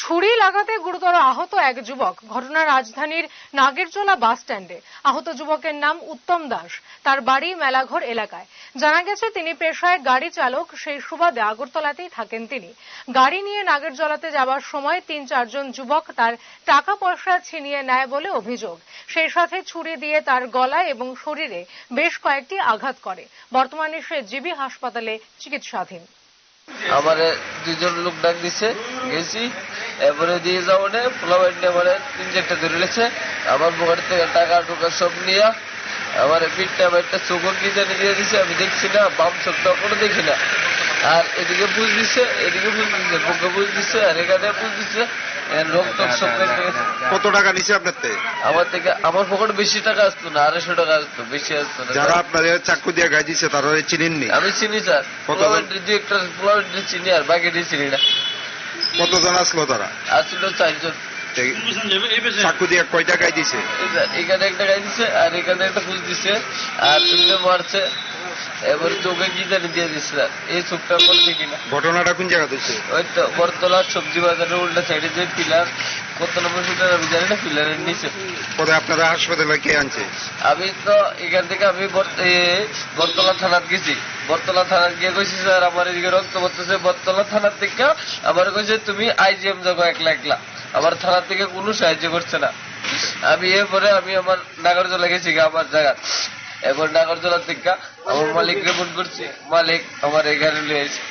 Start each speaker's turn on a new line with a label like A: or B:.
A: ছুরি লাগাতে গুরুতর আহত এক যুবক। ঘটনা রাজধানীর নাগেরজোলা বাস স্ট্যান্ডে। আহত যুবকের নাম উত্তম দাস। তার বাড়ি মেলাঘর এলাকায়। জানা গেছে, তিনি পেশায় গাড়ি চালক। সেই সুবাদে আগরতলাতেই থাকেন তিনি। গাড়ি নিয়ে নাগেরজলাতে যাওয়ার সময় তিন চারজন যুবক তার টাকা পয়সা ছিনিয়ে নেয় বলে অভিযোগ। সেই সাথে ছুরি দিয়ে তার গলায় এবং শরীরে বেশ কয়েকটি আঘাত করে। বর্তমানে সে জিবি হাসপাতালে চিকিৎসাধীন।
B: আমারে দুজন লোক ডাক দিছে, গেছি, এরপরে দিয়ে যাব নে পোলাবাইন আমার তিন চারটা ধরে লেছে আমার পকেট থেকে টাকা টুকা সব নিয়ে আমার পিঠটা একটা চোখের নিয়ে দিয়ে দিছে, আমি দেখছি না, বাম চোখটা কোনো দেখি না। আর এদিকে বুঝ দিছে, এদিকে বুঝ দিছে, বুকে বুঝ দিছে, আর এখানে বুঝ দিচ্ছে সব কেটে গেছে।
C: কত টাকা নিছে আপনার থেকে
B: আমার থেকে আমার পকেট বেশি টাকা আসতো না আড়াইশো টাকা আসতো বেশি আসতো না।
C: যারা আপনার চাকু দিয়ে গাই দিছে তারা চিনেননি?
B: আমি চিনি স্যার। দু একটা চিনি আর বাকিটি চিনি না।
C: কতজন আসলো তারা?
B: আসছিল চারজন।
C: চাকু দিয়ে কয়টা গাই দিছে?
B: এখানে একটা গাই দিছে আর এখানে একটা ফুল দিছে। আর এমনি মারছে। এবার চোখে কি জানি দিয়ে স্যার। এই চোখটা কোনো? দেখি না
C: ঘটনাটা কোন জায়গা দিচ্ছে
B: ওই তো বরতলা সবজি বাজারের উল্টা সাইডে যে পিলার কত নম্বর পিলার আমি জানি না পিলারের নিচে।
C: পরে আপনারা হাসপাতালে কে আনছে?
B: আমি তো এখান থেকে আমি বরতলা থানাত গেছি। বরতলা থানাত গিয়ে কইছি স্যার আমার এদিকে রক্ত পড়তেছে। বরতলা থানার থেকে আমার কইছে তুমি আইজিএম যাব একলা একলা। আমার থানার থেকে কোনো সাহায্য করছে না। আমি এরপরে আমি আমার নাগরজলা গেছি আমার জায়গা এবার নাগরজলা থেকে আমার মালিককে ফোন করছি। মালিক আমার এখানে নিয়ে এসে